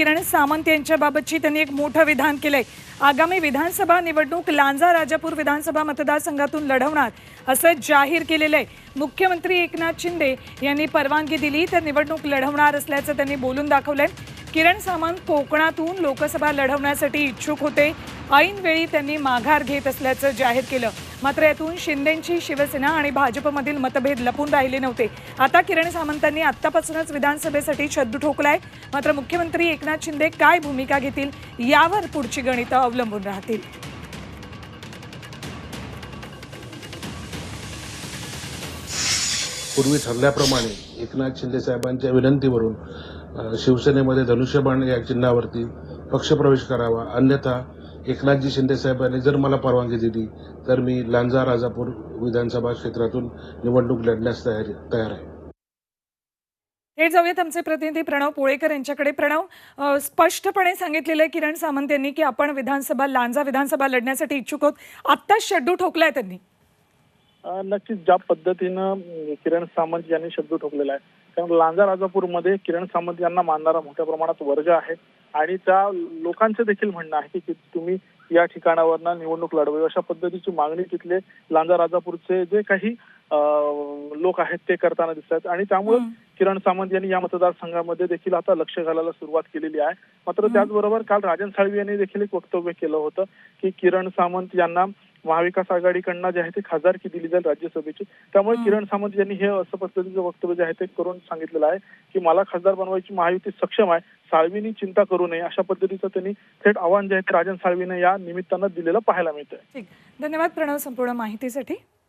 किरण सामंत यांच्याबाबतची त्यांनी एक मोठं विधान केलंय. आगामी विधानसभा निवडणूक लांजा राजापूर विधानसभा मतदारसंघातून लढवणार असं जाहीर केलेलं आहे मुख्यमंत्री एकनाथ शिंदे यांनी परवानगी दिली तर निवडणूक लढवणार असल्याचं त्यांनी बोलून दाखवलंय. किरण सामंत कोकणातून लोकसभा लढवण्यासाठी इच्छुक होते. ऐनवेळी त्यांनी माघार घेत असल्याचं जाहीर केलं. मात्र यातून शिंदेंची शिवसेना आणि भाजपमधील मतभेद लपून राहिले नव्हते. आता किरण सामंतांनी आत्तापासूनच विधानसभेसाठी छद्दू ठोकलाय. मात्र मुख्यमंत्री एकनाथ शिंदे काय भूमिका घेतील यावर पुढची गणितं अवलंबून राहतील. पूर्वी ठरल्याप्रमाणे एकनाथ शिंदे साहेबांच्या विनंतीवरून शिवसेनेमध्ये धनुष्यबाण या चिन्हावरती पक्षप्रवेश करावा. अन्यथा एकनाथजी शिंदे साहेबांनी जर मला परवानगी दिली तर मी लांजा राजापूर विधानसभा क्षेत्रातून निवडणूक लढण्यास तयारी तयार आहे. हे जाऊयात आमचे प्रतिनिधी प्रणव पोळेकर यांच्याकडे. प्रणव स्पष्टपणे सांगितलेलं आहे किरण सामंत यांनी की आपण विधानसभा लांजा विधानसभा लढण्यासाठी इच्छुक आहोत. आत्ताच शेड्यू ठोकलाय त्यांनी. नक्कीच ज्या पद्धतीनं किरण सामंत यांनी शब्द ठोकलेला आहे. कारण लांजा राजापूरमध्ये किरण सामंत यांना मानणारा मोठ्या प्रमाणात वर्ग आहे. आणि त्या लोकांचं देखील म्हणणं आहे की तुम्ही या ठिकाणावरनं निवडणूक लढवावी. अशा पद्धतीची मागणी तिथले लांजा राजापूरचे जे काही लोक आहेत ते करताना दिसतात आणि त्यामुळे. किरण सामंत यांनी या मतदारसंघामध्ये देखील आता लक्ष घालायला सुरुवात केलेली आहे. मात्र त्याचबरोबर काल राजन साळवी यांनी देखील एक वक्तव्य केलं होतं की किरण सामंत यांना महाविकास आघाडीकडनं जे आहे ते खासदारकी दिली जाईल राज्यसभेची. त्यामुळे. किरण सामंत यांनी हे असं पद्धतीचं वक्तव्य जे आहे ते करून सांगितलेलं आहे की मला खासदार बनवायची महायुती सक्षम आहे साळवीनी चिंता करू नये अशा पद्धतीचं त्यांनी थेट आव्हान जे आहे ते राजन साळवीने या निमित्तानं दिलेलं पाहायला मिळतंय. धन्यवाद प्रणव संपूर्ण माहितीसाठी.